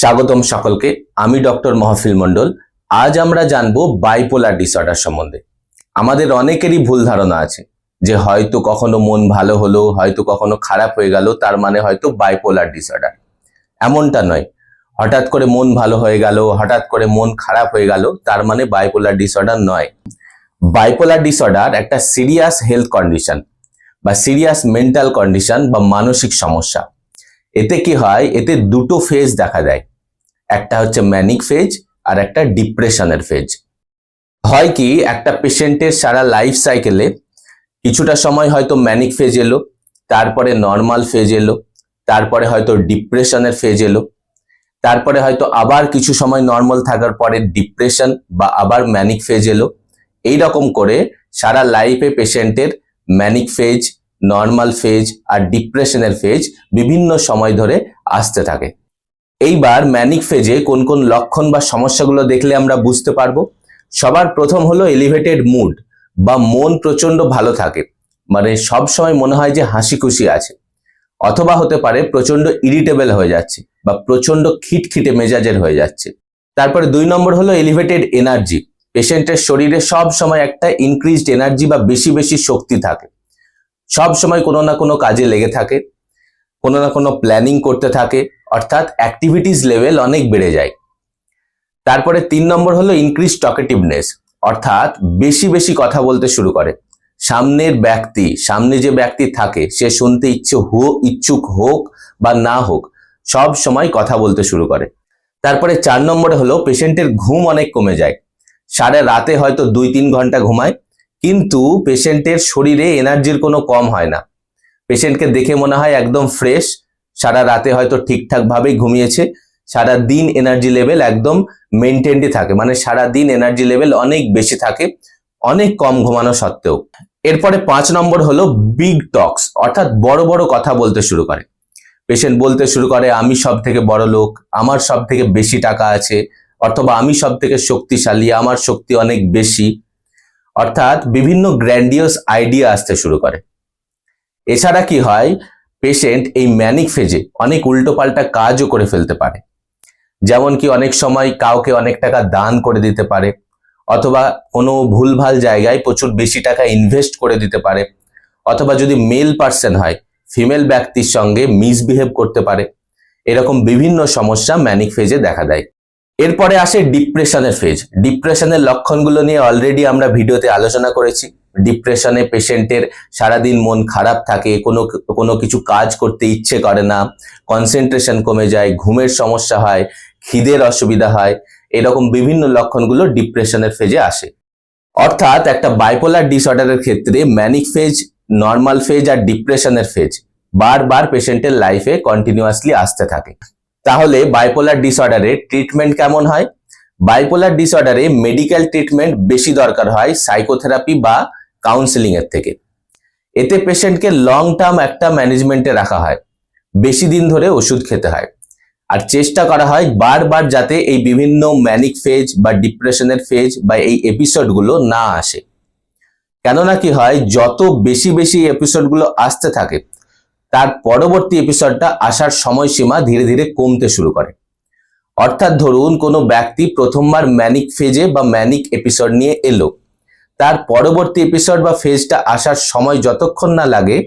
স্বাগতম সকলকে। আমি ডক্টর মহফিল মণ্ডল। আজ আমরা জানব বাইপোলার ডিসঅর্ডার সম্বন্ধে। আমাদের অনেকেরই ভুল ধারণা আছে যে হয়তো কখনো মন ভালো হলো, হয়তো কখনো খারাপ হয়ে গেল, তার মানে হয়তো বাইপোলার ডিসঅর্ডার এমনটা নয়। হঠাৎ করে মন ভালো হয়ে গেল, হঠাৎ করে মন খারাপ হয়ে গেল, তার মানে বাইপোলার ডিসঅর্ডার নয়। বাইপোলার ডিসঅর্ডার একটা সিরিয়াস হেলথ কন্ডিশন বা সিরিয়াস মেন্টাল কন্ডিশন বা মানসিক সমস্যা। এতে কি হয়? এতে দুটো ফেজ দেখা দেয়। একটা হচ্ছে ম্যানিক ফেজ আর একটা ডিপ্রেশনের ফেজ হয় কি, একটা পেশেন্টের সারা লাইফ সাইকেলে কিছুটা সময় হয়তো ম্যানিক ফেজ এলো, তারপরে নর্মাল ফেজ এলো, তারপরে হয়তো ডিপ্রেশনের ফেজ এলো, তারপরে হয়তো আবার কিছু সময় নর্মাল থাকার পরে ডিপ্রেশন বা আবার ম্যানিক ফেজ এলো। এই রকম করে সারা লাইফে পেশেন্টের ম্যানিক ফেজ নর্মাল ফেজ আর ডিপ্রেশনের ফেজ বিভিন্ন সময় ধরে আসতে থাকে। এইবার ম্যানিক ফেজে কোন কোন লক্ষণ বা সমস্যাগুলো দেখলে আমরা বুঝতে পারব। সবার প্রথম হলো এলিভেটেড মুড বা মন প্রচণ্ড ভালো থাকে। মানে সব সময় মনে হয় যে হাসি খুশি আছে। অথবা হতে পারে প্রচণ্ড ইরিটেবল হয়ে যাচ্ছে, বা প্রচণ্ড খিটখিটে মেজাজের হয়ে যাচ্ছে। তারপরে দুই নম্বর হলো এলিভেটেড এনার্জি পেশেন্টের শরীরে সব সময় একটা ইনক্রিজড এনার্জি বা বেশি বেশি শক্তি থাকে। সব সময় কোনো না কোনো কাজে লেগে থাকে। কোনো না কোনো প্ল্যানিং করতে থাকে, অর্থাৎ অ্যাক্টিভিটিস লেভেল অনেক বেড়ে যায়। তারপরে তিন নম্বর হলো ইনক্রিজ টকেটিভনেস অর্থাৎ বেশি বেশি কথা বলতে শুরু করে। সামনের ব্যক্তি, সামনে যে ব্যক্তি থাকে, সে শুনতে ইচ্ছে হো, ইচ্ছুক হোক বা না হোক, সব সময় কথা বলতে শুরু করে। তারপরে চার নম্বরে হলো পেশেন্টের ঘুম অনেক কমে যায়। সারা রাতে হয়তো দুই তিন ঘণ্টা ঘুমায়, কিন্তু পেশেন্টের শরীরে এনার্জির কোনো কম হয় না। পেশেন্টকে দেখে মনে হয় একদম ফ্রেশ সারা রাতে হয়তো ঠিকঠাক ভাবেই ঘুমিয়েছে। সারা দিন এনার্জি লেভেল একদম মেনটেনই থাকে। মানে সারা দিন এনার্জি লেভেল অনেক বেশি থাকে, অনেক কম ঘুমানো সত্ত্বেও। এরপরে পাঁচ নম্বর হলো বিগ টক্স অর্থাৎ বড় বড় কথা বলতে শুরু করে। পেশেন্ট বলতে শুরু করে, আমি সব থেকে বড় লোক, আমার সব থেকে বেশি টাকা আছে, অথবা আমি সব থেকে শক্তিশালী, আমার শক্তি অনেক বেশি। অর্থাৎ বিভিন্ন গ্র্যান্ডিয়াস আইডিয়া আসতে শুরু করে। এছাড়া কি হয়? পেশেন্ট এই ম্যানিক ফেজে অনেক উল্টোপাল্টা কাজও করে ফেলতে পারে। যেমন কি অনেক সময় কাউকে অনেক টাকা দান করে দিতে পারে, অথবা কোনো ভুলভাল জায়গায় প্রচুর বেশি টাকা ইনভেস্ট করে দিতে পারে, অথবা যদি মেল পার্সন হয় ফিমেল ব্যক্তির সঙ্গে মিসবিহেভ করতে পারে। এরকম বিভিন্ন সমস্যা ম্যানিক ফেজে দেখা দেয়। এরপরে আসে ডিপ্রেশনের ফেজ ডিপ্রেশনের লক্ষণগুলো নিয়ে অলরেডি আমরা ভিডিওতে আলোচনা করেছি। ডিপ্রেশনে পেশেন্টের সারাদিন মন খারাপ থাকে, কোনো কোনো কিছু কাজ করতে ইচ্ছে করে না কনসেন্ট্রেশন কমে যায়, ঘুমের সমস্যা হয়, খিদের অসুবিধা হয়, এরকম বিভিন্ন লক্ষণগুলো ডিপ্রেশনের ফেজে আসে। অর্থাৎ একটা বাইপোলার ডিসঅর্ডারের ক্ষেত্রে ম্যানিক ফেজ নর্মাল ফেজ আর ডিপ্রেশনের ফেজ বারবার পেশেন্টের লাইফে কন্টিনিউয়াসলি আসতে থাকে। তাহলে বাইপোলার ডিসঅর্ডারে ট্রিটমেন্ট কেমন হয়? বাইপোলার ডিসঅর্ডারে মেডিকেল ট্রিটমেন্ট বেশি দরকার হয় সাইকোথেরাপি বা কাউন্সেলিং এর থেকে। এতে পেশেন্টকে লং টার্ম একটা ম্যানেজমেন্টে রাখা হয়। বেশি দিন ধরে ওষুধ খেতে হয়। আর চেষ্টা করা হয় বারবার যাতে এই বিভিন্ন ম্যানিক ফেজ বা ডিপ্রেশনের ফেজ বা এই এপিসোডগুলো না আসে। কেননা কি হয়, যত বেশি বেশি এপিসোডগুলো আসতে থাকে, তার পরবর্তী এপিসোডটা আসার সময়সীমা ধীরে ধীরে কমতে শুরু করে। অর্থাৎ ধরুন কোনো ব্যক্তি প্রথমবার ম্যানিক ফেজে বা ম্যানিক এপিসোড নিয়ে এলো। তার পরবর্তী এপিসোড বা ফেজটা আসার সময় যতক্ষণ না লাগে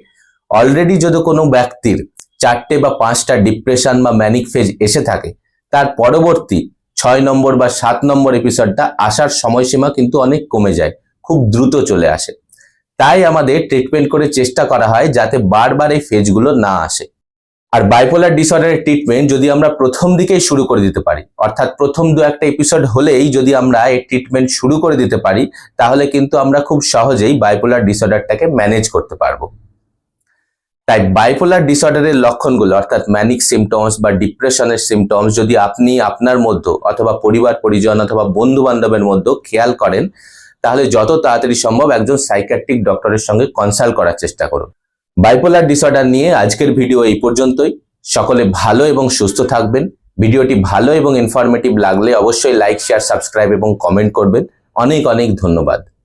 অলরেডি যদি কোনো ব্যক্তির চারটে বা পাঁচটা ডিপ্রেশন বা ম্যানিক ফেজ এসে থাকে, তার পরবর্তী ছয় নম্বর বা সাত নম্বর এপিসোডটা আসার সময়সীমা কিন্তু অনেক কমে যায়, খুব দ্রুত চলে আসে। তাই আমাদের ট্রিটমেন্ট করে চেষ্টা করা হয় যাতে বারবার এই ফেজগুলো না আসে। আর বাইপোলার ডিসঅর্ডারের ট্রিটমেন্ট যদি আমরা প্রথম দিকেই শুরু করে দিতে পারি, অর্থাৎ প্রথম দু একটা এপিসোড হলেই যদি আমরা এই ট্রিটমেন্ট শুরু করে দিতে পারি, তাহলে কিন্তু আমরা খুব সহজেই বাইপোলার ডিসঅর্ডারটাকে ম্যানেজ করতে পারব। তাই বাইপোলার ডিসঅর্ডারের লক্ষণগুলো, অর্থাৎ ম্যানিক সিমটমস বা ডিপ্রেশনের সিমটমস যদি আপনি আপনার মধ্যে অথবা পরিবার, পরিজন অথবা বন্ধু বান্ধবের মধ্যে খেয়াল করেন, তাহলে যত তাড়াতাড়ি সম্ভব একজন সাইকাট্রিক ডক্টরের সঙ্গে কনসাল্ট করার চেষ্টা করুন। বাইপোলার ডিসঅর্ডার নিয়ে আজকের ভিডিও এই পর্যন্তই। সকলে ভালো এবং সুস্থ থাকবেন। ভিডিওটি ভালো এবং ইনফরমেটিভ লাগলে অবশ্যই লাইক শেয়ার সাবস্ক্রাইব এবং কমেন্ট করবেন। অনেক অনেক ধন্যবাদ।